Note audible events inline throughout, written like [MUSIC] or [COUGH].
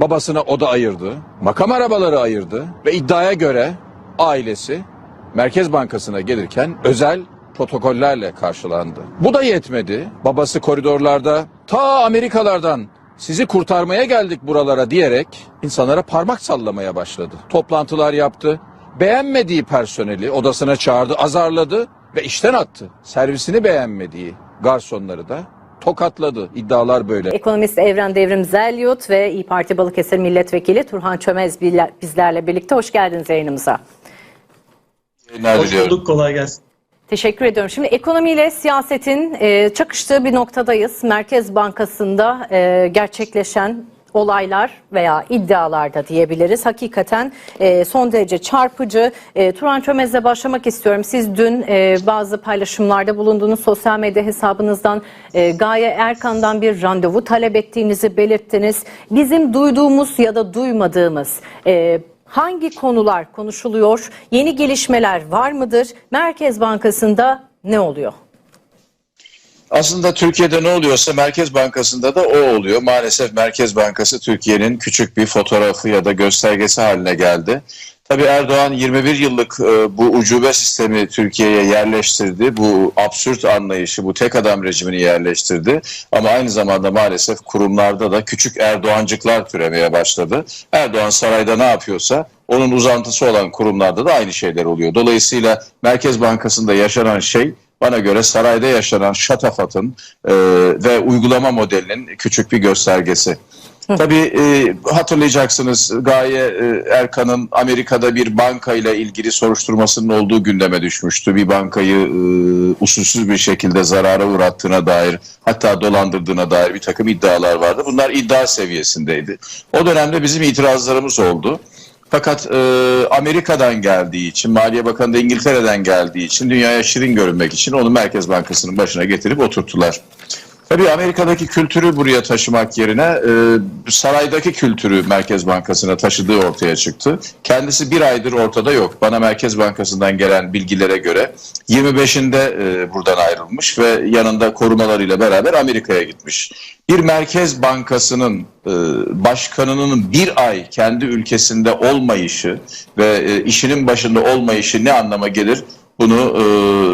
babasına oda ayırdı, makam arabaları ayırdı ve iddiaya göre ailesi Merkez Bankası'na gelirken özel protokollerle karşılandı. Bu da yetmedi. Babası koridorlarda ta Amerikalardan sizi kurtarmaya geldik buralara diyerek insanlara parmak sallamaya başladı. Toplantılar yaptı. Beğenmediği personeli odasına çağırdı, azarladı ve işten attı. Servisini beğenmediği garsonları da tokatladı. İddialar böyle. Ekonomist Evren Devrim Zelyut ve İyi Parti Balıkesir Milletvekili Turhan Çömez bizlerle birlikte. Hoş geldiniz yayınımıza. Yayınlar Hoş diliyorum. bulduk, kolay gelsin. Teşekkür ediyorum. Şimdi ekonomiyle siyasetin e, çakıştığı bir noktadayız. Merkez Bankası'nda e, gerçekleşen olaylar veya iddialarda diyebiliriz. Hakikaten e, son derece çarpıcı. E, Turan Çömez'le başlamak istiyorum. Siz dün e, bazı paylaşımlarda bulunduğunuz sosyal medya hesabınızdan e, Gaye Erkan'dan bir randevu talep ettiğinizi belirttiniz. Bizim duyduğumuz ya da duymadığımız e, Hangi konular konuşuluyor? Yeni gelişmeler var mıdır? Merkez Bankası'nda ne oluyor? Aslında Türkiye'de ne oluyorsa Merkez Bankası'nda da o oluyor. Maalesef Merkez Bankası Türkiye'nin küçük bir fotoğrafı ya da göstergesi haline geldi. Tabii Erdoğan 21 yıllık e, bu ucube sistemi Türkiye'ye yerleştirdi. Bu absürt anlayışı, bu tek adam rejimini yerleştirdi. Ama aynı zamanda maalesef kurumlarda da küçük Erdoğancıklar türemeye başladı. Erdoğan sarayda ne yapıyorsa onun uzantısı olan kurumlarda da aynı şeyler oluyor. Dolayısıyla Merkez Bankası'nda yaşanan şey bana göre sarayda yaşanan şatafatın e, ve uygulama modelinin küçük bir göstergesi. Tabii e, hatırlayacaksınız Gaye e, Erkan'ın Amerika'da bir banka ile ilgili soruşturmasının olduğu gündeme düşmüştü. Bir bankayı e, usulsüz bir şekilde zarara uğrattığına dair hatta dolandırdığına dair bir takım iddialar vardı. Bunlar iddia seviyesindeydi. O dönemde bizim itirazlarımız oldu. Fakat e, Amerika'dan geldiği için, Maliye Bakanı da İngiltere'den geldiği için, dünyaya şirin görünmek için onu Merkez Bankası'nın başına getirip oturttular. Tabii Amerika'daki kültürü buraya taşımak yerine e, saraydaki kültürü Merkez Bankası'na taşıdığı ortaya çıktı. Kendisi bir aydır ortada yok. Bana Merkez Bankası'ndan gelen bilgilere göre 25'inde e, buradan ayrılmış ve yanında korumalarıyla beraber Amerika'ya gitmiş. Bir Merkez Bankası'nın e, başkanının bir ay kendi ülkesinde olmayışı ve e, işinin başında olmayışı ne anlama gelir? Bunu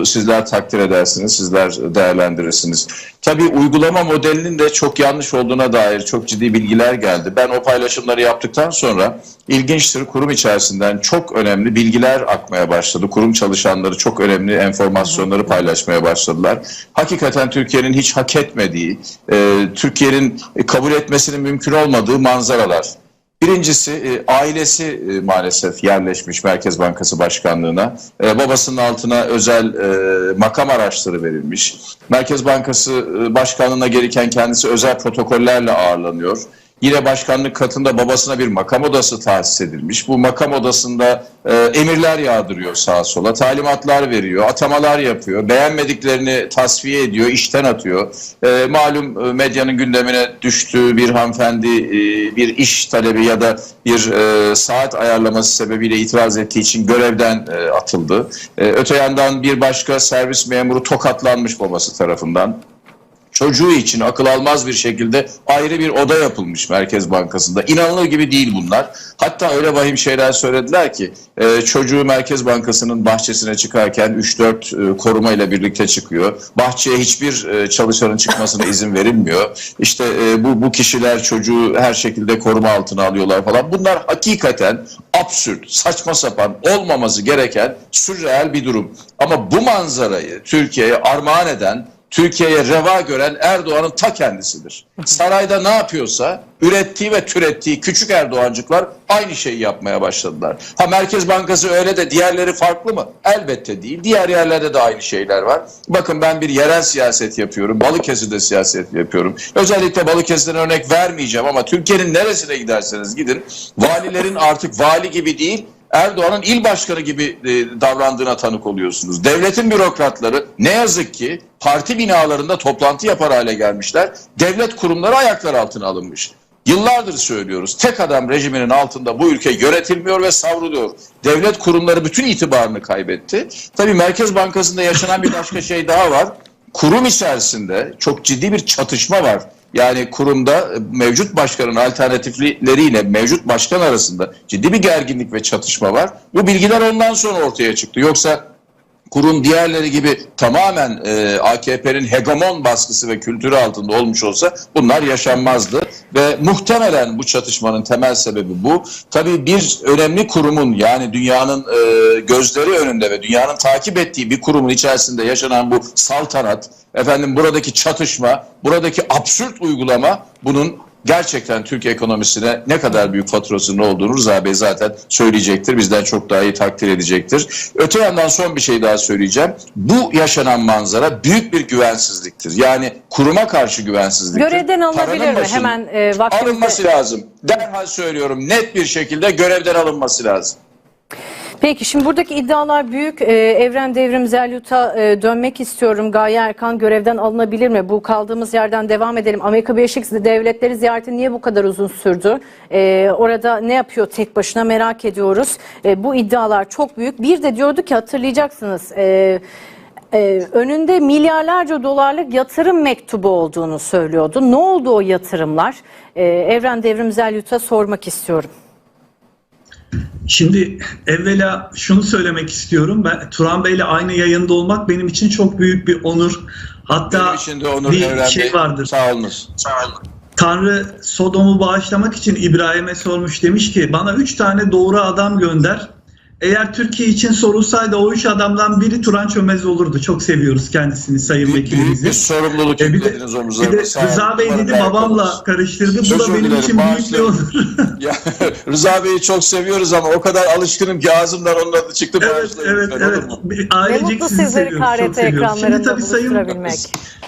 e, sizler takdir edersiniz, sizler değerlendirirsiniz. Tabii uygulama modelinin de çok yanlış olduğuna dair çok ciddi bilgiler geldi. Ben o paylaşımları yaptıktan sonra ilginçtir kurum içerisinden çok önemli bilgiler akmaya başladı. Kurum çalışanları çok önemli enformasyonları paylaşmaya başladılar. Hakikaten Türkiye'nin hiç hak etmediği, e, Türkiye'nin kabul etmesinin mümkün olmadığı manzaralar. Birincisi e, ailesi e, maalesef yerleşmiş Merkez Bankası Başkanlığı'na. E, babasının altına özel makam araçları verilmiş. Merkez Bankası e, Başkanlığı'na gelirken kendisi özel protokollerle ağırlanıyor. Yine başkanlık katında babasına bir makam odası tahsis edilmiş. Bu makam odasında e, emirler yağdırıyor sağa sola, talimatlar veriyor, atamalar yapıyor, beğenmediklerini tasfiye ediyor, işten atıyor. E, malum e, medyanın gündemine düştüğü bir hanımefendi e, bir iş talebi ya da bir e, saat ayarlaması sebebiyle itiraz ettiği için görevden e, atıldı. E, öte yandan bir başka servis memuru tokatlanmış babası tarafından çocuğu için akıl almaz bir şekilde ayrı bir oda yapılmış Merkez Bankası'nda. İnanılır gibi değil bunlar. Hatta öyle vahim şeyler söylediler ki e, çocuğu Merkez Bankası'nın bahçesine çıkarken 3-4 e, koruma ile birlikte çıkıyor. Bahçeye hiçbir e, çalışanın çıkmasına izin verilmiyor. İşte e, bu bu kişiler çocuğu her şekilde koruma altına alıyorlar falan. Bunlar hakikaten absürt, saçma sapan, olmaması gereken sürreel bir durum. Ama bu manzarayı Türkiye'ye armağan eden Türkiye'ye reva gören Erdoğan'ın ta kendisidir. Sarayda ne yapıyorsa ürettiği ve türettiği küçük Erdoğancıklar aynı şeyi yapmaya başladılar. Ha Merkez Bankası öyle de diğerleri farklı mı? Elbette değil. Diğer yerlerde de aynı şeyler var. Bakın ben bir yerel siyaset yapıyorum. Balıkesir'de siyaset yapıyorum. Özellikle Balıkesir'den örnek vermeyeceğim ama Türkiye'nin neresine giderseniz gidin valilerin artık vali gibi değil Erdoğan'ın il başkanı gibi e, davrandığına tanık oluyorsunuz. Devletin bürokratları ne yazık ki parti binalarında toplantı yapar hale gelmişler. Devlet kurumları ayaklar altına alınmış. Yıllardır söylüyoruz. Tek adam rejiminin altında bu ülke yönetilmiyor ve savruluyor. Devlet kurumları bütün itibarını kaybetti. Tabii Merkez Bankası'nda yaşanan bir başka şey daha var. Kurum içerisinde çok ciddi bir çatışma var. Yani kurumda mevcut başkanın alternatifleriyle mevcut başkan arasında ciddi bir gerginlik ve çatışma var. Bu bilgiler ondan sonra ortaya çıktı. Yoksa kurum diğerleri gibi tamamen e, AKP'nin hegemon baskısı ve kültürü altında olmuş olsa bunlar yaşanmazdı. Ve muhtemelen bu çatışmanın temel sebebi bu. Tabii bir önemli kurumun yani dünyanın e, gözleri önünde ve dünyanın takip ettiği bir kurumun içerisinde yaşanan bu saltanat, efendim buradaki çatışma, buradaki absürt uygulama bunun gerçekten Türk ekonomisine ne kadar büyük faturasının olduğunu Rıza Bey zaten söyleyecektir. Bizden çok daha iyi takdir edecektir. Öte yandan son bir şey daha söyleyeceğim. Bu yaşanan manzara büyük bir güvensizliktir. Yani kuruma karşı güvensizliktir. Görevden alınabilir mi? Hemen e, vaktimizde- Alınması lazım. Derhal söylüyorum net bir şekilde görevden alınması lazım. Peki şimdi buradaki iddialar büyük. Ee, Evren Devrim Zelyut'a e, dönmek istiyorum. Gaye Erkan görevden alınabilir mi? Bu kaldığımız yerden devam edelim. Amerika Birleşik Devletleri ziyareti niye bu kadar uzun sürdü? Ee, orada ne yapıyor tek başına merak ediyoruz. Ee, bu iddialar çok büyük. Bir de diyordu ki hatırlayacaksınız. e, e, önünde milyarlarca dolarlık yatırım mektubu olduğunu söylüyordu. Ne oldu o yatırımlar? Ee, Evren Devrim Zelyut'a sormak istiyorum. Şimdi evvela şunu söylemek istiyorum. Ben Turan Bey'le aynı yayında olmak benim için çok büyük bir onur. Hatta Benim için de onur bir Evren şey Bey. vardır. Sağ olunuz. Tanrı Sodom'u bağışlamak için İbrahim'e sormuş demiş ki bana üç tane doğru adam gönder. Eğer Türkiye için sorulsaydı o üç adamdan biri Turan Çömez olurdu. Çok seviyoruz kendisini sayın Büyük, büyük bir vekilimizi. sorumluluk E bir de, yüklediniz bir de. Rıza Bey dedi babamla karıştırdı. Bu Özür da benim dilerim, için büyük bir onur. [LAUGHS] Ya, Rıza Bey'i çok seviyoruz ama o kadar alışkınım ki ağzımdan onun adı çıktı. Evet, Bağışlayın evet, olur evet. Bir Ne Ailecek mutlu sizi sizleri KRT. Şimdi tabii sayın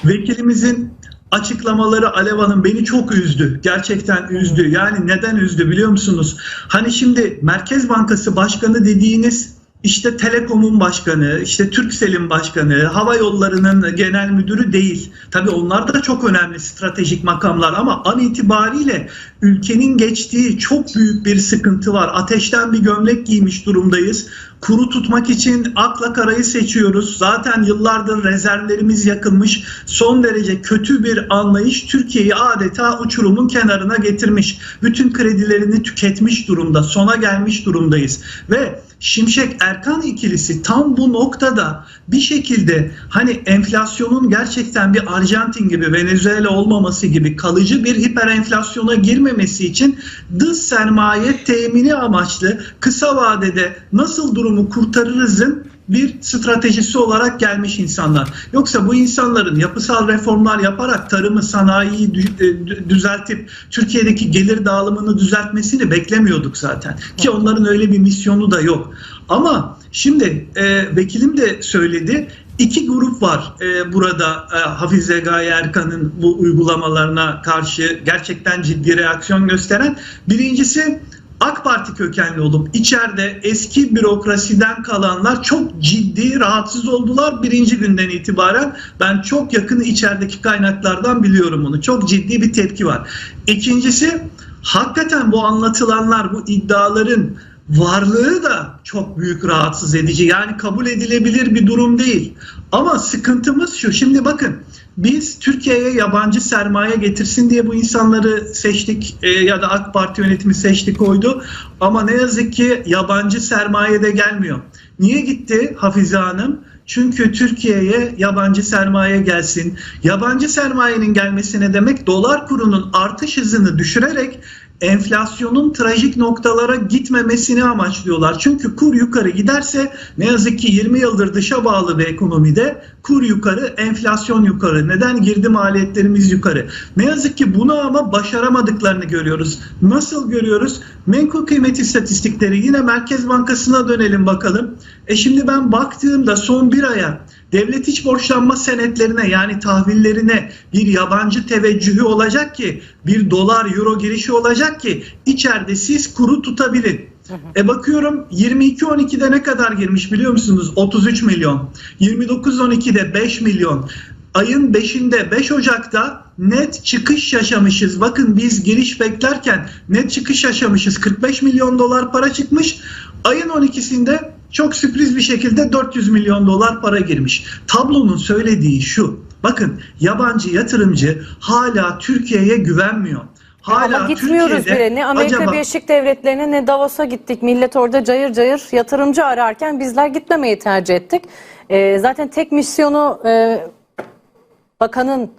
vekilimizin açıklamaları Alev Hanım beni çok üzdü. Gerçekten üzdü. Yani neden üzdü biliyor musunuz? Hani şimdi Merkez Bankası Başkanı dediğiniz işte Telekom'un başkanı, işte Turkcell'in başkanı, hava yollarının genel müdürü değil. Tabii onlar da çok önemli stratejik makamlar ama an itibariyle ülkenin geçtiği çok büyük bir sıkıntı var. Ateşten bir gömlek giymiş durumdayız. Kuru tutmak için akla karayı seçiyoruz. Zaten yıllardır rezervlerimiz yakılmış. Son derece kötü bir anlayış Türkiye'yi adeta uçurumun kenarına getirmiş. Bütün kredilerini tüketmiş durumda. Sona gelmiş durumdayız. Ve Şimşek Erkan ikilisi tam bu noktada bir şekilde hani enflasyonun gerçekten bir Arjantin gibi Venezuela olmaması gibi kalıcı bir hiper enflasyona girmemesi için dış sermaye temini amaçlı kısa vadede nasıl durumu kurtarırızın bir stratejisi olarak gelmiş insanlar. Yoksa bu insanların yapısal reformlar yaparak tarımı, sanayiyi e, düzeltip Türkiye'deki gelir dağılımını düzeltmesini beklemiyorduk zaten. Ki onların öyle bir misyonu da yok. Ama şimdi e, vekilim de söyledi. İki grup var e, burada e, Hafize Gaye Erkan'ın bu uygulamalarına karşı gerçekten ciddi reaksiyon gösteren. Birincisi AK Parti kökenli olup içeride eski bürokrasiden kalanlar çok ciddi rahatsız oldular birinci günden itibaren. Ben çok yakın içerideki kaynaklardan biliyorum bunu. Çok ciddi bir tepki var. İkincisi hakikaten bu anlatılanlar, bu iddiaların varlığı da çok büyük rahatsız edici. Yani kabul edilebilir bir durum değil. Ama sıkıntımız şu. Şimdi bakın biz Türkiye'ye yabancı sermaye getirsin diye bu insanları seçtik e, ya da AK Parti yönetimi seçti koydu. Ama ne yazık ki yabancı sermaye de gelmiyor. Niye gitti Hafize Hanım? Çünkü Türkiye'ye yabancı sermaye gelsin. Yabancı sermayenin gelmesine demek dolar kurunun artış hızını düşürerek enflasyonun trajik noktalara gitmemesini amaçlıyorlar. Çünkü kur yukarı giderse ne yazık ki 20 yıldır dışa bağlı bir ekonomide kur yukarı, enflasyon yukarı. Neden? Girdi maliyetlerimiz yukarı. Ne yazık ki bunu ama başaramadıklarını görüyoruz. Nasıl görüyoruz? Menkul kıymet istatistikleri yine Merkez Bankası'na dönelim bakalım. E şimdi ben baktığımda son bir aya devlet iç borçlanma senetlerine yani tahvillerine bir yabancı teveccühü olacak ki bir dolar euro girişi olacak ki içeride siz kuru tutabilin. E bakıyorum 22-12'de ne kadar girmiş biliyor musunuz? 33 milyon. 29-12'de 5 milyon. Ayın 5'inde 5 Ocak'ta net çıkış yaşamışız. Bakın biz giriş beklerken net çıkış yaşamışız. 45 milyon dolar para çıkmış. Ayın 12'sinde çok sürpriz bir şekilde 400 milyon dolar para girmiş. Tablonun söylediği şu. Bakın yabancı yatırımcı hala Türkiye'ye güvenmiyor. Hala Ama gitmiyoruz Türkiye'de bile. Ne Amerika acaba- Birleşik Devletleri'ne ne Davos'a gittik. Millet orada cayır cayır yatırımcı ararken bizler gitmemeyi tercih ettik. Ee, zaten tek misyonu e, bakanın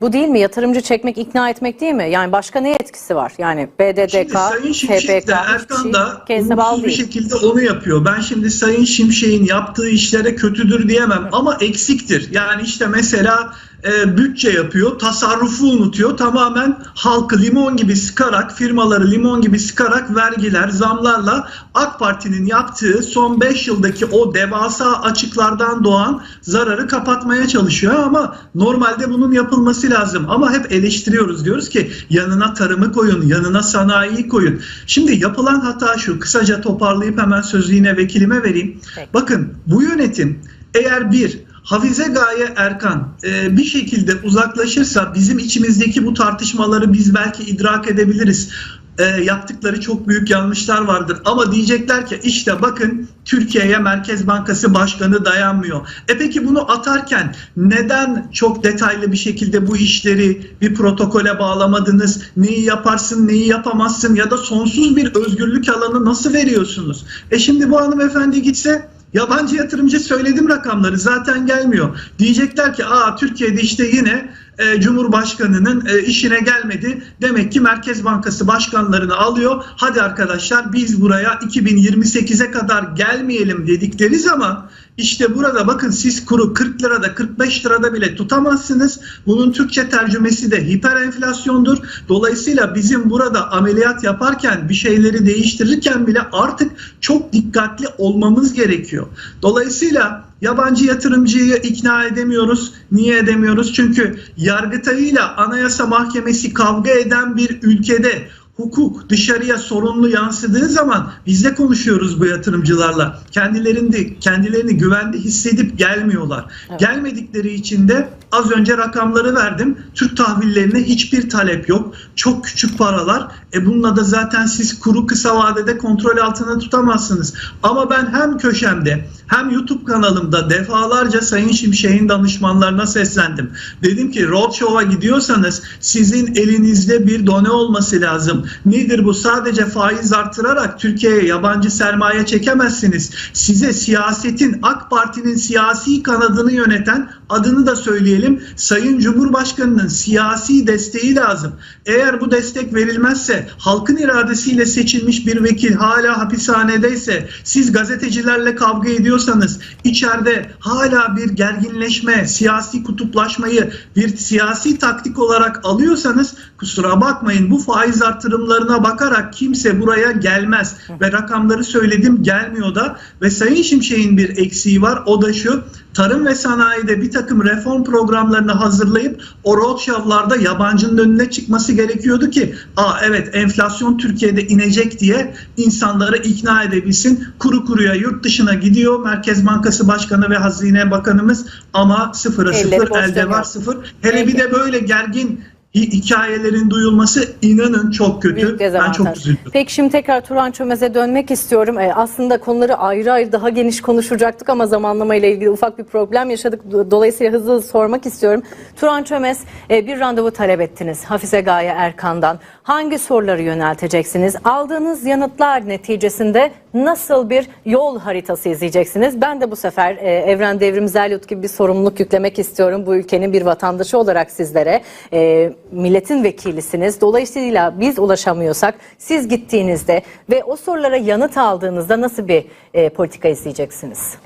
bu değil mi? Yatırımcı çekmek, ikna etmek değil mi? Yani başka ne etkisi var? Yani BDDK, Şimdi Sayın Şimşek de Erkan da umutsuz bir şekilde onu yapıyor. Ben şimdi Sayın Şimşek'in yaptığı işlere kötüdür diyemem ama eksiktir. Yani işte mesela e, bütçe yapıyor, tasarrufu unutuyor. Tamamen halkı limon gibi sıkarak, firmaları limon gibi sıkarak vergiler, zamlarla AK Parti'nin yaptığı son 5 yıldaki o devasa açıklardan doğan zararı kapatmaya çalışıyor ama normalde bunun yapılması lazım. Ama hep eleştiriyoruz. Diyoruz ki yanına tarımı koyun, yanına sanayiyi koyun. Şimdi yapılan hata şu. Kısaca toparlayıp hemen sözü yine vekilime vereyim. Peki. Bakın bu yönetim eğer bir Hafize Gaye Erkan e, bir şekilde uzaklaşırsa bizim içimizdeki bu tartışmaları biz belki idrak edebiliriz. E, yaptıkları çok büyük yanlışlar vardır ama diyecekler ki işte bakın Türkiye'ye Merkez Bankası Başkanı dayanmıyor. E peki bunu atarken neden çok detaylı bir şekilde bu işleri bir protokole bağlamadınız? Neyi yaparsın, neyi yapamazsın ya da sonsuz bir özgürlük alanı nasıl veriyorsunuz? E şimdi bu hanımefendi gitse Yabancı yatırımcı söyledim rakamları zaten gelmiyor. Diyecekler ki aa Türkiye'de işte yine e, Cumhurbaşkanı'nın e, işine gelmedi. Demek ki Merkez Bankası başkanlarını alıyor. Hadi arkadaşlar biz buraya 2028'e kadar gelmeyelim dedikleri zaman işte burada bakın siz kuru 40 lirada 45 lirada bile tutamazsınız. Bunun Türkçe tercümesi de hiper enflasyondur. Dolayısıyla bizim burada ameliyat yaparken bir şeyleri değiştirirken bile artık çok dikkatli olmamız gerekiyor. Dolayısıyla yabancı yatırımcıyı ikna edemiyoruz. Niye edemiyoruz? Çünkü Yargıtay'ıyla Anayasa Mahkemesi kavga eden bir ülkede hukuk dışarıya sorunlu yansıdığı zaman biz de konuşuyoruz bu yatırımcılarla. Kendilerini kendilerini güvende hissedip gelmiyorlar. Gelmedikleri için de az önce rakamları verdim. Türk tahvillerine hiçbir talep yok. Çok küçük paralar. E bununla da zaten siz kuru kısa vadede kontrol altına tutamazsınız. Ama ben hem köşemde hem YouTube kanalımda defalarca Sayın Şimşek'in danışmanlarına seslendim. Dedim ki Roadshow'a gidiyorsanız sizin elinizde bir done olması lazım. Nedir bu? Sadece faiz artırarak Türkiye'ye yabancı sermaye çekemezsiniz. Size siyasetin AK Parti'nin siyasi kanadını yöneten adını da söyleyelim. Sayın Cumhurbaşkanı'nın siyasi desteği lazım. Eğer bu destek verilmezse halkın iradesiyle seçilmiş bir vekil hala hapishanedeyse siz gazetecilerle kavga ediyorsanız içeride hala bir gerginleşme, siyasi kutuplaşmayı bir siyasi taktik olarak alıyorsanız kusura bakmayın bu faiz artırımlarına bakarak kimse buraya gelmez ve rakamları söyledim gelmiyor da ve Sayın Şimşek'in bir eksiği var o da şu tarım ve sanayide bir takım reform programlarını hazırlayıp o roadshow'larda yabancının önüne çıkması gerekiyordu ki aa evet enflasyon Türkiye'de inecek diye insanları ikna edebilsin. Kuru kuruya yurt dışına gidiyor Merkez Bankası Başkanı ve Hazine Bakanımız ama sıfıra Elleri sıfır elde var sıfır. Hele bir de böyle gergin hikayelerin duyulması inanın çok kötü. Ben çok üzüldüm. Peki şimdi tekrar Turan Çömez'e dönmek istiyorum. Ee, aslında konuları ayrı ayrı daha geniş konuşacaktık ama zamanlama ile ilgili ufak bir problem yaşadık. Do- Dolayısıyla hızlı hızlı sormak istiyorum. Turan Çömez e, bir randevu talep ettiniz Hafize Gaye Erkan'dan. Hangi soruları yönelteceksiniz? Aldığınız yanıtlar neticesinde nasıl bir yol haritası izleyeceksiniz? Ben de bu sefer e, Evren Devrim Zelyut gibi bir sorumluluk yüklemek istiyorum. Bu ülkenin bir vatandaşı olarak sizlere. E, milletin vekilisiniz. Dolayısıyla biz ulaşamıyorsak siz gittiğinizde ve o sorulara yanıt aldığınızda nasıl bir e, politika izleyeceksiniz?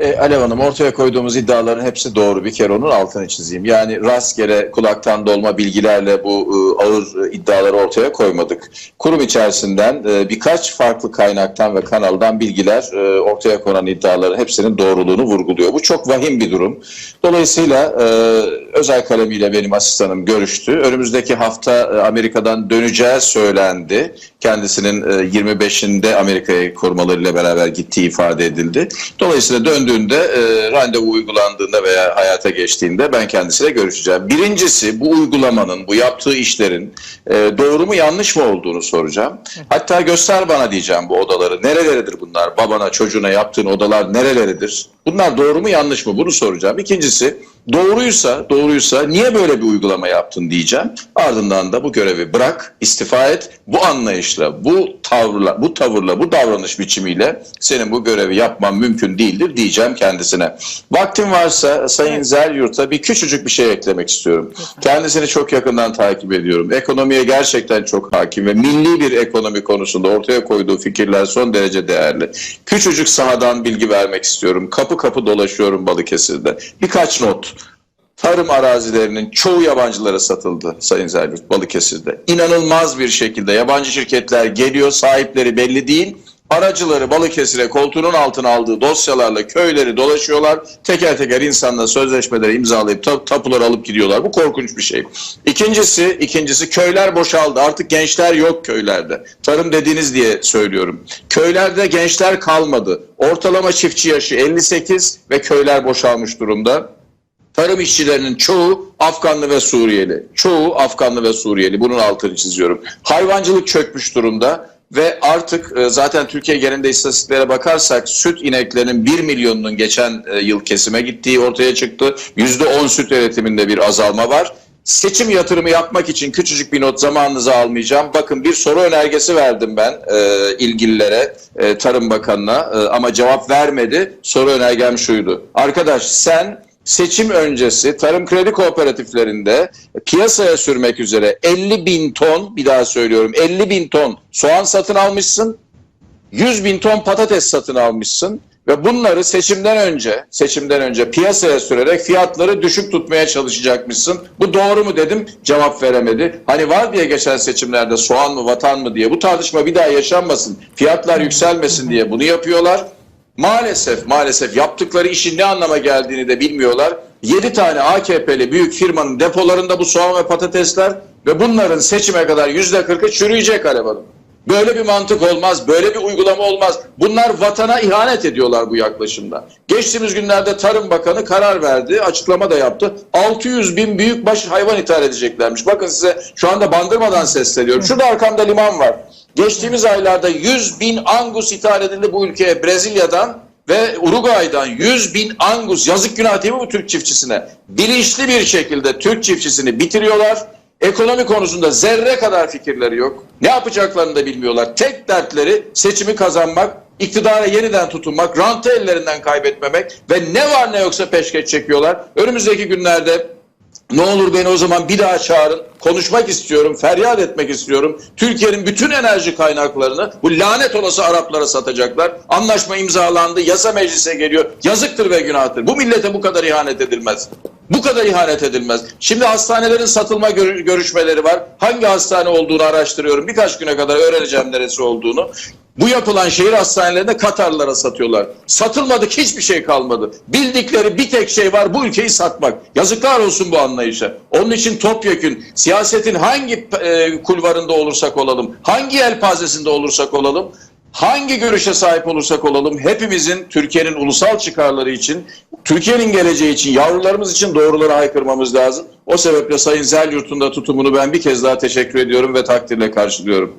E, Alev Hanım ortaya koyduğumuz iddiaların hepsi doğru. Bir kere onun altını çizeyim. Yani rastgele kulaktan dolma bilgilerle bu e, ağır e, iddiaları ortaya koymadık. Kurum içerisinden e, birkaç farklı kaynaktan ve kanaldan bilgiler e, ortaya konan iddiaların hepsinin doğruluğunu vurguluyor. Bu çok vahim bir durum. Dolayısıyla e, özel kalemiyle benim asistanım görüştü. Önümüzdeki hafta e, Amerika'dan döneceği söylendi. Kendisinin e, 25'inde Amerika'ya korumalarıyla beraber gittiği ifade edildi. Dolayısıyla döndüğünde e, randevu uygulandığında veya hayata geçtiğinde ben kendisiyle görüşeceğim. Birincisi bu uygulamanın, bu yaptığı işlerin e, doğru mu yanlış mı olduğunu soracağım. Hatta göster bana diyeceğim bu odaları. Nereleridir bunlar? Babana, çocuğuna yaptığın odalar nereleridir? Bunlar doğru mu yanlış mı bunu soracağım. İkincisi doğruysa doğruysa niye böyle bir uygulama yaptın diyeceğim. Ardından da bu görevi bırak, istifa et. Bu anlayışla, bu tavrla, bu tavırla, bu davranış biçimiyle senin bu görevi yapman mümkün değildir diyeceğim kendisine. Vaktim varsa Sayın Zeryurt'a bir küçücük bir şey eklemek istiyorum. Kendisini çok yakından takip ediyorum. Ekonomiye gerçekten çok hakim ve milli bir ekonomi konusunda ortaya koyduğu fikirler son derece değerli. Küçücük sahadan bilgi vermek istiyorum. Kapı kapı dolaşıyorum Balıkesir'de. Birkaç not. Tarım arazilerinin çoğu yabancılara satıldı Sayın Zeryurt Balıkesir'de. İnanılmaz bir şekilde yabancı şirketler geliyor, sahipleri belli değil. Aracıları Balıkesir'e koltuğunun altına aldığı dosyalarla köyleri dolaşıyorlar. Teker teker insanla sözleşmeleri imzalayıp tap- tapuları alıp gidiyorlar. Bu korkunç bir şey. İkincisi, ikincisi köyler boşaldı. Artık gençler yok köylerde. Tarım dediğiniz diye söylüyorum. Köylerde gençler kalmadı. Ortalama çiftçi yaşı 58 ve köyler boşalmış durumda. Tarım işçilerinin çoğu Afganlı ve Suriyeli. Çoğu Afganlı ve Suriyeli. Bunun altını çiziyorum. Hayvancılık çökmüş durumda ve artık e, zaten Türkiye genelinde istatistiklere bakarsak süt ineklerinin 1 milyonunun geçen e, yıl kesime gittiği ortaya çıktı. %10 süt üretiminde bir azalma var. Seçim yatırımı yapmak için küçücük bir not zamanınızı almayacağım. Bakın bir soru önergesi verdim ben e, ilgililere, e, Tarım Bakanı'na e, ama cevap vermedi. Soru önergem şuydu. Arkadaş sen seçim öncesi tarım kredi kooperatiflerinde piyasaya sürmek üzere 50 bin ton, bir daha söylüyorum 50 bin ton soğan satın almışsın, 100 bin ton patates satın almışsın ve bunları seçimden önce seçimden önce piyasaya sürerek fiyatları düşük tutmaya çalışacakmışsın. Bu doğru mu dedim cevap veremedi. Hani var diye geçen seçimlerde soğan mı vatan mı diye bu tartışma bir daha yaşanmasın. Fiyatlar yükselmesin diye bunu yapıyorlar. Maalesef maalesef yaptıkları işin ne anlama geldiğini de bilmiyorlar. 7 tane AKP'li büyük firmanın depolarında bu soğan ve patatesler ve bunların seçime kadar %40'ı çürüyecek Alev Hanım. Böyle bir mantık olmaz, böyle bir uygulama olmaz. Bunlar vatana ihanet ediyorlar bu yaklaşımda. Geçtiğimiz günlerde Tarım Bakanı karar verdi, açıklama da yaptı. 600 bin büyükbaş hayvan ithal edeceklermiş. Bakın size şu anda bandırmadan sesleniyorum. Şurada arkamda liman var. Geçtiğimiz aylarda 100 bin angus ithal edildi bu ülkeye Brezilya'dan ve Uruguay'dan 100 bin angus yazık günah değil mi bu Türk çiftçisine? Bilinçli bir şekilde Türk çiftçisini bitiriyorlar. Ekonomi konusunda zerre kadar fikirleri yok. Ne yapacaklarını da bilmiyorlar. Tek dertleri seçimi kazanmak, iktidara yeniden tutunmak, rantı ellerinden kaybetmemek ve ne var ne yoksa peşkeş çekiyorlar. Önümüzdeki günlerde ne olur beni o zaman bir daha çağırın. Konuşmak istiyorum, feryat etmek istiyorum. Türkiye'nin bütün enerji kaynaklarını bu lanet olası Araplara satacaklar. Anlaşma imzalandı, yasa meclise geliyor. Yazıktır ve günahtır. Bu millete bu kadar ihanet edilmez. Bu kadar ihanet edilmez. Şimdi hastanelerin satılma gör- görüşmeleri var. Hangi hastane olduğunu araştırıyorum. Birkaç güne kadar öğreneceğim neresi olduğunu. Bu yapılan şehir hastanelerinde Katarlılara satıyorlar. Satılmadık hiçbir şey kalmadı. Bildikleri bir tek şey var bu ülkeyi satmak. Yazıklar olsun bu anlayışa. Onun için topyekün siyasetin hangi e, kulvarında olursak olalım, hangi yelpazesinde olursak olalım, hangi görüşe sahip olursak olalım hepimizin Türkiye'nin ulusal çıkarları için, Türkiye'nin geleceği için, yavrularımız için doğruları haykırmamız lazım. O sebeple Sayın Zelyurt'un da tutumunu ben bir kez daha teşekkür ediyorum ve takdirle karşılıyorum.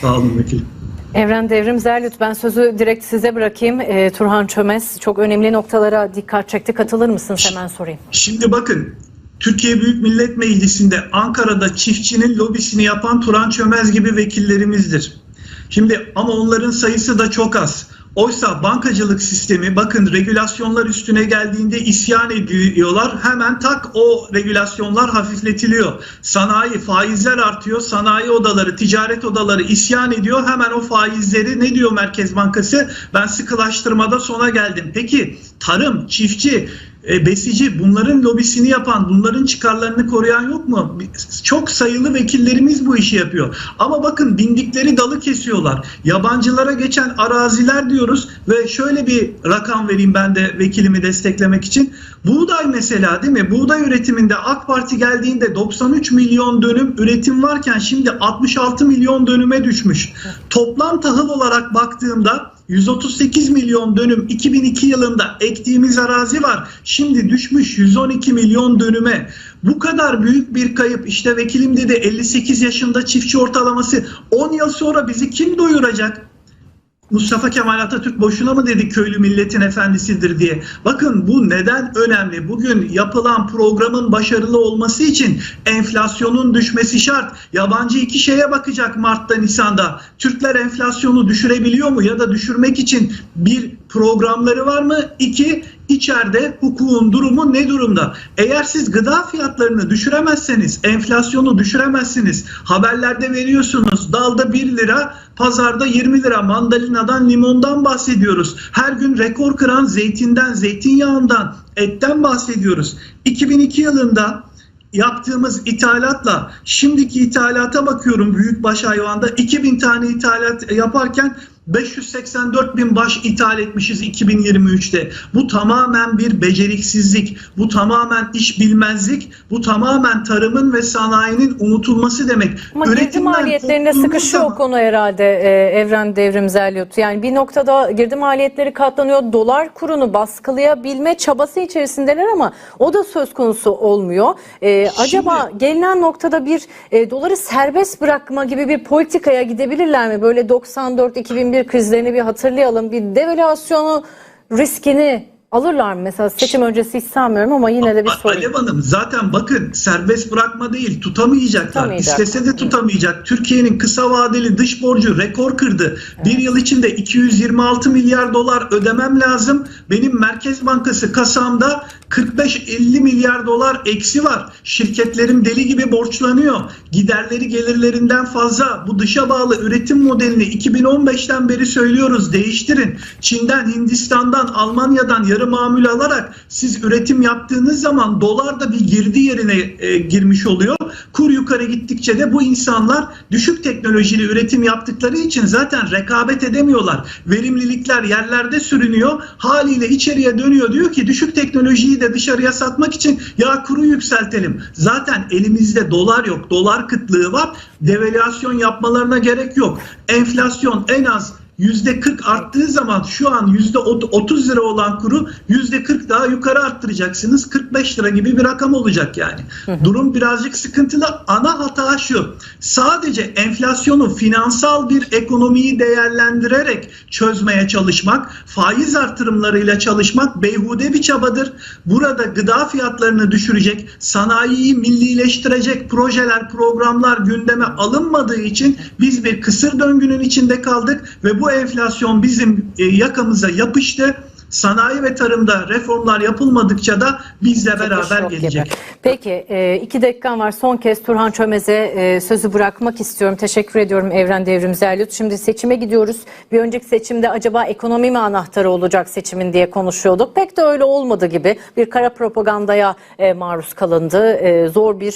Sağ olun vekilim. Evren Devrim Zerlüt ben sözü direkt size bırakayım. Ee, Turhan Çömez çok önemli noktalara dikkat çekti. Katılır mısınız hemen sorayım. Şimdi bakın Türkiye Büyük Millet Meclisi'nde Ankara'da çiftçinin lobisini yapan Turan Çömez gibi vekillerimizdir. Şimdi ama onların sayısı da çok az. Oysa bankacılık sistemi bakın regülasyonlar üstüne geldiğinde isyan ediyorlar. Hemen tak o regülasyonlar hafifletiliyor. Sanayi faizler artıyor. Sanayi odaları, ticaret odaları isyan ediyor. Hemen o faizleri ne diyor Merkez Bankası? Ben sıkılaştırmada sona geldim. Peki tarım, çiftçi, e, besici bunların lobisini yapan, bunların çıkarlarını koruyan yok mu? Çok sayılı vekillerimiz bu işi yapıyor. Ama bakın bindikleri dalı kesiyorlar. Yabancılara geçen araziler diyoruz ve şöyle bir rakam vereyim ben de vekilimi desteklemek için. Buğday mesela değil mi? Buğday üretiminde AK Parti geldiğinde 93 milyon dönüm üretim varken şimdi 66 milyon dönüme düşmüş. Toplam tahıl olarak baktığımda 138 milyon dönüm 2002 yılında ektiğimiz arazi var. Şimdi düşmüş 112 milyon dönüme. Bu kadar büyük bir kayıp. İşte vekilim dedi 58 yaşında çiftçi ortalaması 10 yıl sonra bizi kim doyuracak? Mustafa Kemal Atatürk boşuna mı dedi köylü milletin efendisidir diye. Bakın bu neden önemli? Bugün yapılan programın başarılı olması için enflasyonun düşmesi şart. Yabancı iki şeye bakacak Mart'ta Nisan'da. Türkler enflasyonu düşürebiliyor mu ya da düşürmek için bir programları var mı? İki, içeride hukukun durumu ne durumda? Eğer siz gıda fiyatlarını düşüremezseniz, enflasyonu düşüremezsiniz. Haberlerde veriyorsunuz. Dalda 1 lira, pazarda 20 lira. Mandalinadan, limondan bahsediyoruz. Her gün rekor kıran zeytinden, zeytinyağından, etten bahsediyoruz. 2002 yılında yaptığımız ithalatla şimdiki ithalata bakıyorum büyükbaş hayvanda 2000 tane ithalat yaparken 584 bin baş ithal etmişiz 2023'te. Bu tamamen bir beceriksizlik, bu tamamen iş bilmezlik, bu tamamen tarımın ve sanayinin unutulması demek. Ama girdi maliyetlerine sıkışıyor o zaman- konu herhalde e, Evren Devrim Zelyot. Yani bir noktada girdi maliyetleri katlanıyor. Dolar kurunu baskılayabilme çabası içerisindeler ama o da söz konusu olmuyor. E, acaba gelinen noktada bir e, doları serbest bırakma gibi bir politikaya gidebilirler mi? Böyle 94-2001 krizlerini bir hatırlayalım. Bir devalüasyonu riskini alırlar mı? Mesela seçim öncesi hiç sanmıyorum ama yine de bir sorun. Alev Hanım zaten bakın serbest bırakma değil tutamayacaklar. Tutamayacak. İstese de tutamayacak. Türkiye'nin kısa vadeli dış borcu rekor kırdı. Bir yıl içinde 226 milyar dolar ödemem lazım. Benim Merkez Bankası kasamda 45-50 milyar dolar eksi var. Şirketlerim deli gibi borçlanıyor. Giderleri gelirlerinden fazla. Bu dışa bağlı üretim modelini 2015'ten beri söylüyoruz. Değiştirin. Çin'den, Hindistan'dan, Almanya'dan yarı mamul alarak siz üretim yaptığınız zaman dolar da bir girdi yerine e, girmiş oluyor. Kur yukarı gittikçe de bu insanlar düşük teknolojili üretim yaptıkları için zaten rekabet edemiyorlar. Verimlilikler yerlerde sürünüyor. Haliyle içeriye dönüyor diyor ki düşük teknolojiyi de dışarıya satmak için ya kuru yükseltelim. Zaten elimizde dolar yok. Dolar kıtlığı var. Devalüasyon yapmalarına gerek yok. Enflasyon en az %40 arttığı zaman şu an %30 lira olan kuru %40 daha yukarı arttıracaksınız. 45 lira gibi bir rakam olacak yani. Durum birazcık sıkıntılı. Ana hata şu. Sadece enflasyonu finansal bir ekonomiyi değerlendirerek çözmeye çalışmak, faiz artırımlarıyla çalışmak beyhude bir çabadır. Burada gıda fiyatlarını düşürecek, sanayiyi millileştirecek projeler, programlar gündeme alınmadığı için biz bir kısır döngünün içinde kaldık ve bu enflasyon bizim e, yakamıza yapıştı. Sanayi ve tarımda reformlar yapılmadıkça da bizle beraber Şok gibi. gelecek. Peki e, iki dakikam var. Son kez Turhan Çömez'e e, sözü bırakmak istiyorum. Teşekkür ediyorum Evren Devrim Zerlut. Şimdi seçime gidiyoruz. Bir önceki seçimde acaba ekonomi mi anahtarı olacak seçimin diye konuşuyorduk. Pek de öyle olmadı gibi. Bir kara propagandaya e, maruz kalındı. Zor bir,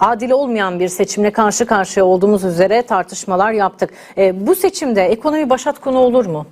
adil olmayan bir seçimle karşı karşıya olduğumuz üzere tartışmalar yaptık. Bu seçimde ekonomi başat konu olur mu?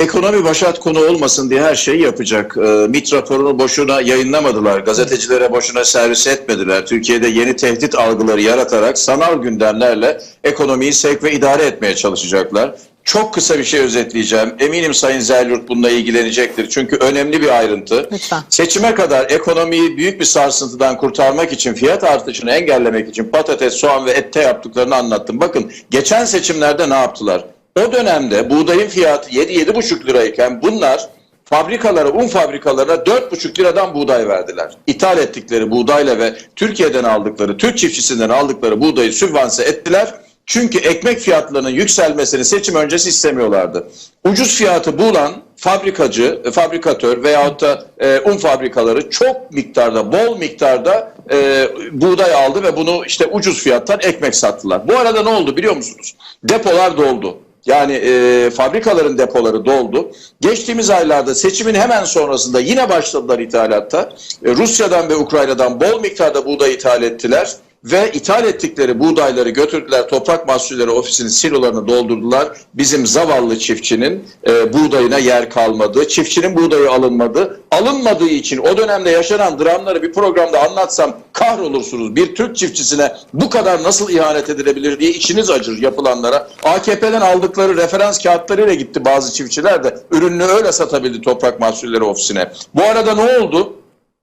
Ekonomi başat konu olmasın diye her şeyi yapacak. Ee, MİT raporunu boşuna yayınlamadılar. Gazetecilere boşuna servis etmediler. Türkiye'de yeni tehdit algıları yaratarak sanal gündemlerle ekonomiyi sevk ve idare etmeye çalışacaklar. Çok kısa bir şey özetleyeceğim. Eminim Sayın Zerlurt bununla ilgilenecektir. Çünkü önemli bir ayrıntı. Lütfen. Seçime kadar ekonomiyi büyük bir sarsıntıdan kurtarmak için, fiyat artışını engellemek için patates, soğan ve ette yaptıklarını anlattım. Bakın geçen seçimlerde ne yaptılar? O dönemde buğdayın fiyatı 7-7,5 lirayken bunlar fabrikalara, un fabrikalarına 4,5 liradan buğday verdiler. İthal ettikleri buğdayla ve Türkiye'den aldıkları, Türk çiftçisinden aldıkları buğdayı sübvanse ettiler. Çünkü ekmek fiyatlarının yükselmesini seçim öncesi istemiyorlardı. Ucuz fiyatı bulan fabrikacı, e, fabrikatör veyahut da e, un fabrikaları çok miktarda, bol miktarda e, buğday aldı ve bunu işte ucuz fiyattan ekmek sattılar. Bu arada ne oldu biliyor musunuz? Depolar doldu. Yani e, fabrikaların depoları doldu. Geçtiğimiz aylarda seçimin hemen sonrasında yine başladılar ithalatta. E, Rusya'dan ve Ukrayna'dan bol miktarda buğday ithal ettiler ve ithal ettikleri buğdayları götürdüler Toprak Mahsulleri Ofisi'nin silolarını doldurdular. Bizim zavallı çiftçinin e, buğdayına yer kalmadı. Çiftçinin buğdayı alınmadı. Alınmadığı için o dönemde yaşanan dramları bir programda anlatsam kahrolursunuz. Bir Türk çiftçisine bu kadar nasıl ihanet edilebilir diye içiniz acır yapılanlara. AKP'den aldıkları referans kağıtlarıyla gitti bazı çiftçiler de ürününü öyle satabildi Toprak Mahsulleri Ofisi'ne. Bu arada ne oldu?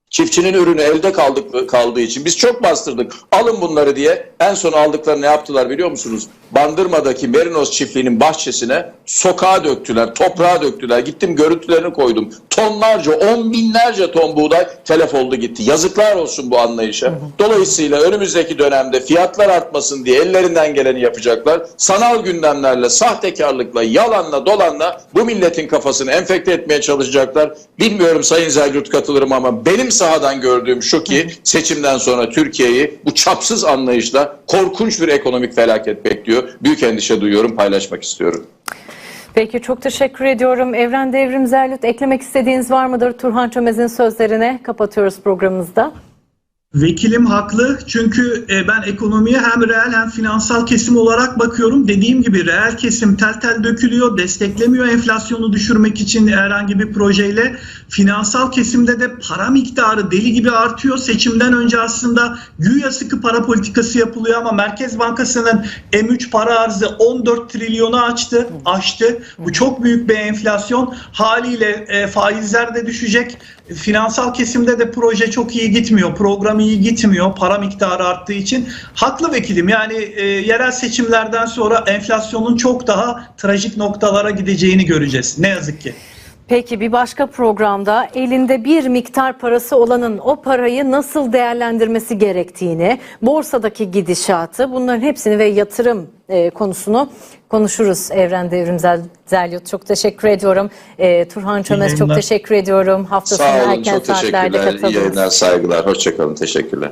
Çiftçinin ürünü elde kaldık, kaldığı için biz çok bastırdık. Alın bunları diye en son aldıklarını ne yaptılar biliyor musunuz? Bandırma'daki Merinos çiftliğinin bahçesine sokağa döktüler, toprağa döktüler. Gittim görüntülerini koydum. Tonlarca, on binlerce ton buğday telef oldu gitti. Yazıklar olsun bu anlayışa. Dolayısıyla önümüzdeki dönemde fiyatlar artmasın diye ellerinden geleni yapacaklar. Sanal gündemlerle, sahtekarlıkla, yalanla, dolanla bu milletin kafasını enfekte etmeye çalışacaklar. Bilmiyorum Sayın Zergut katılırım ama benim sahadan gördüğüm şu ki seçimden sonra Türkiye'yi bu çapsız anlayışla korkunç bir ekonomik felaket bekliyor. Büyük endişe duyuyorum, paylaşmak istiyorum. Peki çok teşekkür ediyorum. Evren Devrim Zerlut eklemek istediğiniz var mıdır Turhan Çömez'in sözlerine? Kapatıyoruz programımızda. Vekilim haklı çünkü e, ben ekonomiye hem reel hem finansal kesim olarak bakıyorum. Dediğim gibi reel kesim tel tel dökülüyor, desteklemiyor enflasyonu düşürmek için herhangi bir projeyle. Finansal kesimde de para miktarı deli gibi artıyor. Seçimden önce aslında güya sıkı para politikası yapılıyor ama Merkez Bankası'nın M3 para arzı 14 trilyonu açtı, aştı. Bu çok büyük bir enflasyon. Haliyle e, faizler de düşecek. Finansal kesimde de proje çok iyi gitmiyor. Program iyi gitmiyor. Para miktarı arttığı için. Haklı vekilim. Yani e, yerel seçimlerden sonra enflasyonun çok daha trajik noktalara gideceğini göreceğiz. Ne yazık ki. Peki bir başka programda elinde bir miktar parası olanın o parayı nasıl değerlendirmesi gerektiğini, borsadaki gidişatı bunların hepsini ve yatırım e, konusunu konuşuruz Evren Devrim Zel- Zelyot. Çok teşekkür ediyorum. E, Turhan Çömez çok teşekkür ediyorum. Hafta sonu Sağ olun, erken çok saatlerde teşekkürler. İyi katıldınız. yayınlar, saygılar. Hoşçakalın, teşekkürler.